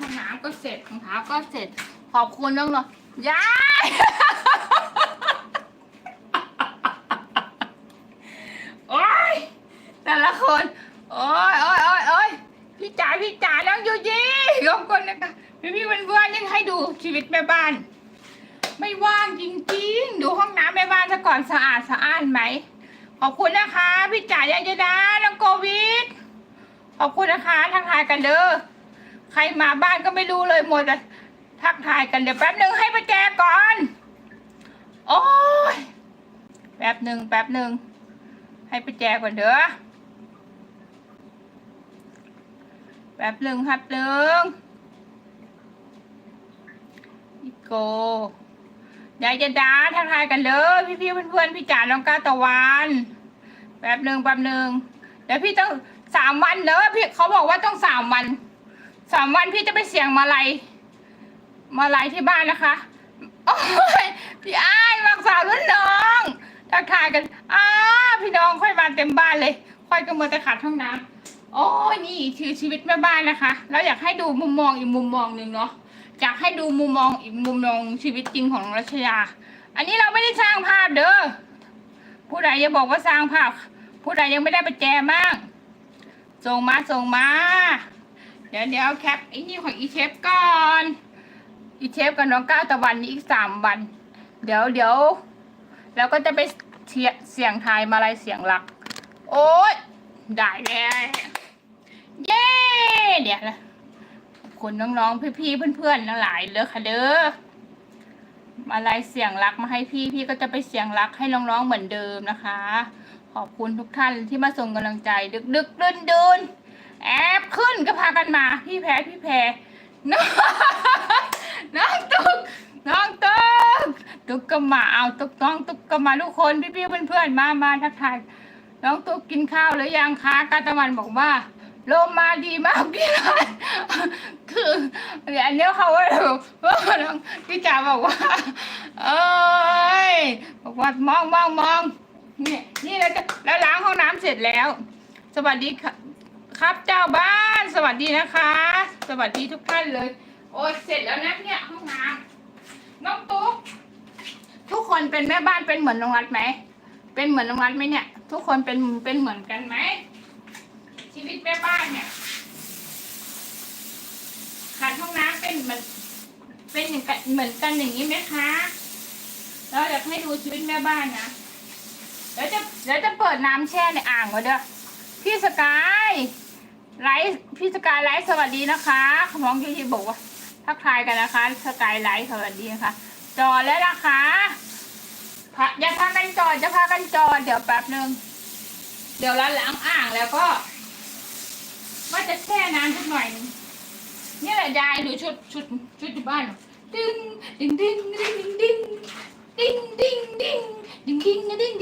ห้องน้ำก็เสร็จรองเท้าก็เสร็จ ขอบคุณน้องเนาะยายโอ้ยแต่ละคนโอ้ยโอ้ยโอ้ยโอ้ยพี่จ๋าพี่จ๋าน้องยูจีขอบคุณนะคะพี่พี่เพื่อนๆยังให้ดูชีวิตแม่บ้าน ไม่ว่างจริงๆ ดูห้องน้ำแม่บ้านซะก่อนสะอาดสะอ้านไหมขอบคุณนะคะ พี่จ๋ายายดาน้องโควิดขอบคุณนะคะทักทายกันเด้อ ใครมาบ้านก็ไม่รู้เลยหมดแต่ทักทายกันเดี๋ยวแป๊บหนึ่งให้ประแจก่อน โอ้ยแป๊บหนึ่งแป๊บหนึ่งให้ประแจก่อนเด้อแป๊บหนึ่งครับหนึ่งอีโกยายจะดาทักทายกันเด้อพี่พี่เพื่อนๆพี่จ๋าน้องก้าตะวันแป๊บหนึ่งแป๊บหนึ่งเดี๋ยวพี่ต้องสามวันเด้อพี่เขาบอกว่าต้องสามวัน สามวันพี่จะไปเสี่ยงมาลัยมาลัยที่บ้านนะคะ โอ้ยพี่อ้ายมักสาวรุ่นน้องทักทายกันอ้าพี่น้องค่อยมาเต็มบ้านเลย ค่อยก็มาแต่ขาดห้องน้ำโอ้ยนี่คือชีวิตแม่บ้านนะคะแล้วอยากให้ดูมุมมองอีกมุมมองหนึ่งเนาะอยากให้ดูมุมมองอีกมุมมองชีวิตจริงของรัชยา อันนี้เราไม่ได้สร้างภาพเด้อผู้ใดอย่าบอกว่าสร้างภาพ ผู้ใดยังไม่ได้ประแจบ้างส่งมาส่งมา ดี๋ยวเดี๋ยวแคปไอ้นี่ของอีเชฟก่อน อีเชฟกับน้องก้าวตะวันนี่อีกสามวัน เดี๋ยวเดี๋ยวแล้วก็จะไปเสียเสียงทายมาลายเสียงหลัก โอ๊ยได้แล้วเย้เดี๋ยวนะขอบคุณน้องๆพี่ๆเพื่อนๆทั้งหลายเลยค่ะเด้อมาลายเสียงรักมาให้พี่พี่ก็จะไปเสียงรักให้น้องๆเหมือนเดิมนะคะ ขอบคุณทุกท่านที่มาส่งกำลังใจ ดึกดึกๆดื่นดุนๆแอบากันมา พี่แพ้พี่แพ้น้องน้องตุ๊กน้องตุ๊กตุ๊กก็มาเอาตุ๊กน้องตุ๊กก็มาทุกคนพี่พี่เพื่อนๆมามาทักทายน้องตุ๊กกินข้าวหรือยังคะกาตะวันบอกว่าลมมาดีมากพี่ไรคืออันนี้เขาว่าว่าน้องพี่จ๋าบอกว่าเอ้ยบอกว่ามองมองมองนี่นี่เราจะแล้วล้างห้องน้ำเสร็จแล้ว สวัสดีค่ะ ครับเจ้าบ้านสวัสดีนะคะ สวัสดีทุกท่านเลย โอ้ยเสร็จแล้วนะเนี่ยห้องน้ำน้องตุ๊กทุกคนเป็นแม่บ้านเป็นเหมือนน้องรัฐไหมเป็นเหมือนน้องรัฐไหมเนี่ย ทุกคนเป็นเป็นเหมือนกันไหมชีวิตแม่บ้านเนี่ยขาดห้องน้ำเป็นเหมือนเป็นอย่างกันเหมือนกันอย่างนี้ไหมคะเราอยากให้ดูชีวิตแม่บ้านนะเดี๋ยวจะเดี๋ยวจะเปิดน้ำแช่ในอ่างไว้เด้อ พี่สกายไลฟ์พี่สกายไลฟ์สวัสดีนะคะน้องยูทีบอกว่าทักทายกันนะคะ สกายไลฟ์สวัสดีนะคะจอดแล้วนะคะพะอย่าพากันจอดจะพากันจอดเดี๋ยวแป๊บหนึ่งเดี๋ยวเราล้างอ่างแล้วก็ว่าจะแช่น้ำสักหน่อยนี่แหละยายดูชุดชุดชุดอยู่บ้านดึงดึงดึงดึงดึงดึงดึงดึงดึงดึงดึงดึงดึง